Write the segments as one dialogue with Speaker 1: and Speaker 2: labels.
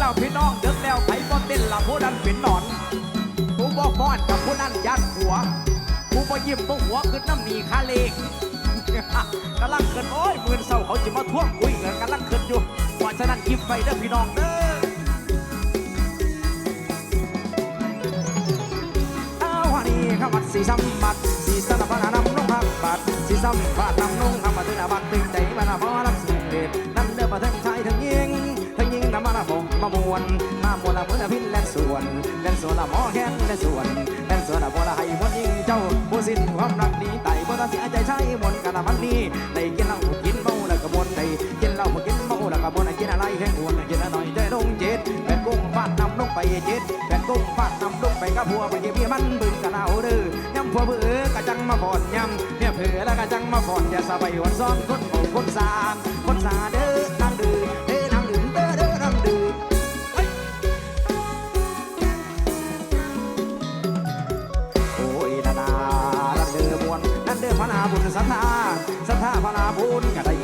Speaker 1: แล้วพี่น้องเดึกแล้วไผบ่เต้นละผู้นั้นเป็นหนอนผู้บ่ฟ้อนกับผู้นั้นยันหัวผู้บ่ยิ้มบ่หัวคือน้ำหนีคาเลงกำลังเกินโอ้ยหมื่นเศร้าเขาจะมาท่วงคุยเงินกำลังเกินอยู่เพราะฉะนั้นยิ้มไปเด้อพี่น้องเด้อเอาวันนี้ข้าวัดสีสัมบัติสีสันพนานำนุ่งหักบัดสีสัมบัตินำนุ่งหักบัดถึงอาบัดตึงใจมาหน้าบ่อลำสิงเดชนั่นเด้อมาทั้งชายทั้งหญิงทั้งหญิงนำ มาละผมวนมามวนละมือละพินแลนส่วนแลนส่วนละหมอแค้นแลนส่วนแลนส่วนละบ่ละให้มวนยิงเจ้าผู้สิ้นความรักนี้ไต่บ่ต้องเสียใจใช้มนกันละพันนี้ได้กินเหล้ากินเมาแล้วก็มวนได้กินเหล้ากินเมาแล้วก็มวนได้กินอะไรแห้งมวนกินละหน่อยใจลงเจ็ดแผ่นกุ้งฟาดนำลงไปเจ็ดแผ่นกุ้งฟาดนำลงไปกับหัวไปเยี่ยมันบึงกันเอาเด้อย่ำผัวเบื่อกะจังมาผ่อนย่ำเนี่ยเผื่อแล้วกะจังมาผ่อนอย่าสบายวันซ้อนคนโง่คนสางคนสาเด้อ พนาบุญสัทธาสัทธาพนาบุญก็ได้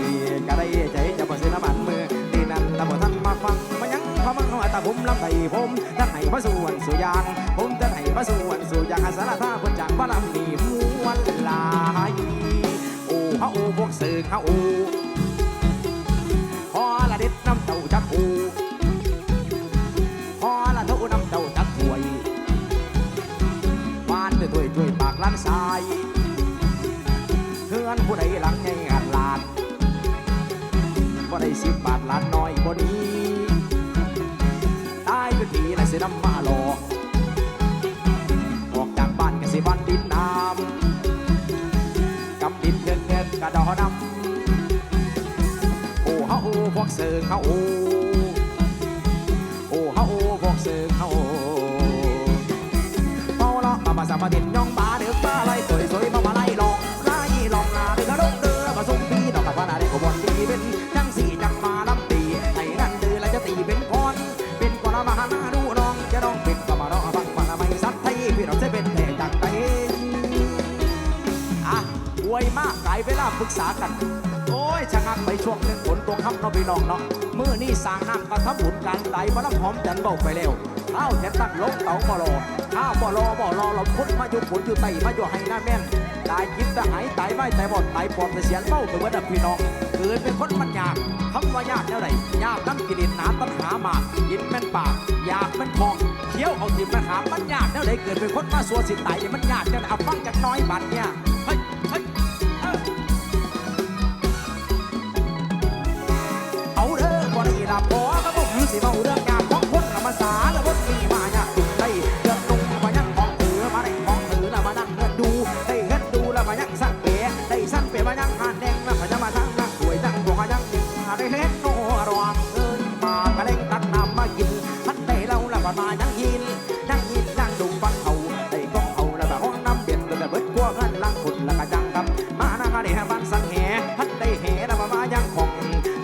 Speaker 1: ก็ได้ใจจะบ่เสียน้ำมันมือดีนั่นตะบ่ทันมาฟังมายังพะมังว่าตาผมลำไส้ผมท่านให้พระส่วนสุยาง ผมท่านให้พระส่วนสุยางสารท่าคนจากพระลำนี่มวนลายโอ้เฮาพวกสื่อเฮาพอละเด็ดน้ำเจ้าจักอูพอละเท่าน้ำเจ้าจักถวยวานด้วยถ้วยถ้วยปากล้านทราย สิบบาทล้านน้อยบ่นี้ตายเป็นผีและสินำมาหลอกออกจากบ้านก็สิบ้านดินน้ำกำดินเงินเงินกระดอนำโอ้เฮาพวกเสือเขาโอ้โอ้เฮาพวกเสือเขาเมาละมามาสามาดินย่องบาเดือกตาไล่สวยสวยมามา ปรึกษากัน โอ้ยชะงักไปช่วงหนึ่งฝนตกค่ำเนาะพี่น้องเนาะมื้อนี้สร้างน้ำกระทำบุญการไหลมาน้ำหอมจันเบาไปแล้วข้าวแค่ตั้งลงเตาบ่รอข้าวบ่รอบ่รอเราพุดมาอยู่ฝนอยู่ไตมาอยู่ให้หน้าแม่นตายกินแต่หายตายไม่ตายหมดตายปอดแต่เสียงเบ้าตัวเดับพี่น้องเกิดเป็นคนมันยากคำว่ายากแนวไหนยากน้ำกินดินน้ำตัญหามากินแม่นปากอยากแม่นทองเคี้ยวเอาทิมมันหามันยากแนวไหนเกิดเป็นคนมาสัวสิตายเนี่ยมันยากจังเอาฟังจากน้อยบัดเนี่ย ลังขุนละกะจังกับ มานั่งอะไรให้บ้านสังแหพันได้แหละมามายังของ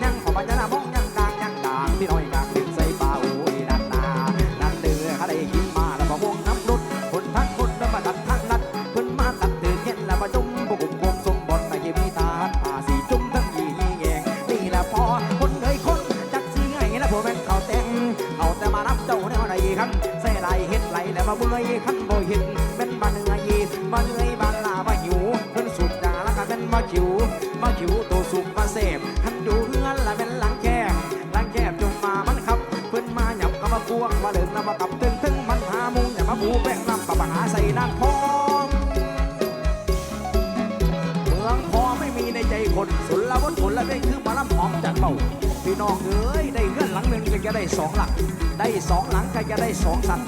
Speaker 1: ยังขอบัญชามองยังดังยังดังพี่น้อยกลางดึงใส่ป่าโอ้ยดันนาดันเดือเขาได้กินมาแล้วมาวงน้ำรุดคนทั้งคนแล้วมาตัดทั้งนัดเพิ่นมาตัดตื่นเย็นแล้วมาจุ่มบุกุมวงสมบอลในยีมีทาผ่าสีจุ่มทั้งยี่แยงนี่แหละพอคนเอ้ยคนจักสีไงแล้วพวกแม่งเขาแต่งเขาแต่มารับเจ้าแนวไหนคันใส่ไหลเฮ็ดไหลแล้วมาเมื่อยคันบ่เห็นเป็นมาเหนื่อยมาเหนื่อย เสพทันดูเฮือนละเป็นหลังแคบหลังแคบจงมามันขับเพิ่นมาหยับก็มาพวงมาเดินนำมาตับตึงตึงมันหามุงอย่ามาบูแป้งนำปะปะหาใส่นางพองเมืองพอไม่มีในใจคนสุนละวนผลละเด้งคือมาลำหอมจัดเบาพี่น้องเอ้ยได้เงื่อนหลังหนึ่งก็จะได้สองหลังได้สองหลังก็จะได้สองสัน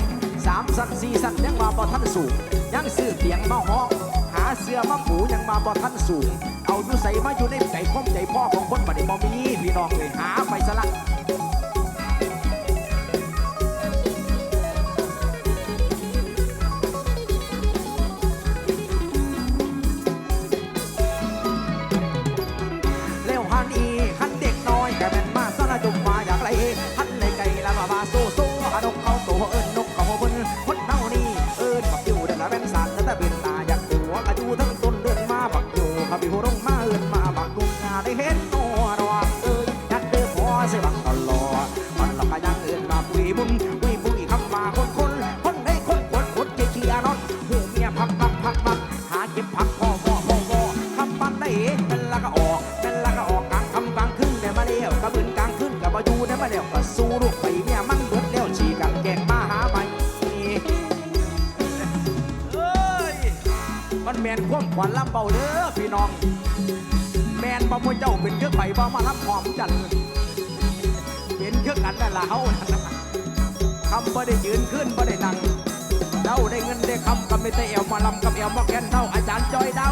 Speaker 1: สามสันสี่สันยังมาบ่ทันสูงยังซื้อเตียงมาห้อง เสื้อมาปูยังมาบ่ทันสูง เอาอยู่ใส่มาอยู่ในใจคมใจพ่อของคนบัดนี้บ่มีพี่น้องเลยหาไปซะละเร็วหันอีหันเด็กน้อยแกแม่นมาสระจุมมาอยากไรหั จูทั้งต้นเดือนมาบักอยู่ขับอยู่รงมาเอินมาบักดุงงาได้เห็นตัวรอเอ้ยยัดเดือพอเสบักตลอดมันหลอกกะยังเอินมาปุย แมนความขวัญลำเบาเด้อพี่น้อง แมนบ่มวยเจ้าเป็นเครื่องไผ่บ่มาลำหอมจันเป็นเครื่องกันนั่นละเฮาคำบ่ได้ยืนขึ้นบ่ได้นั่งเดาได้เงินได้คำก็ไม่ได้เอวมาลำกับเอวมาแกนเท่าอาจารย์จอยเดา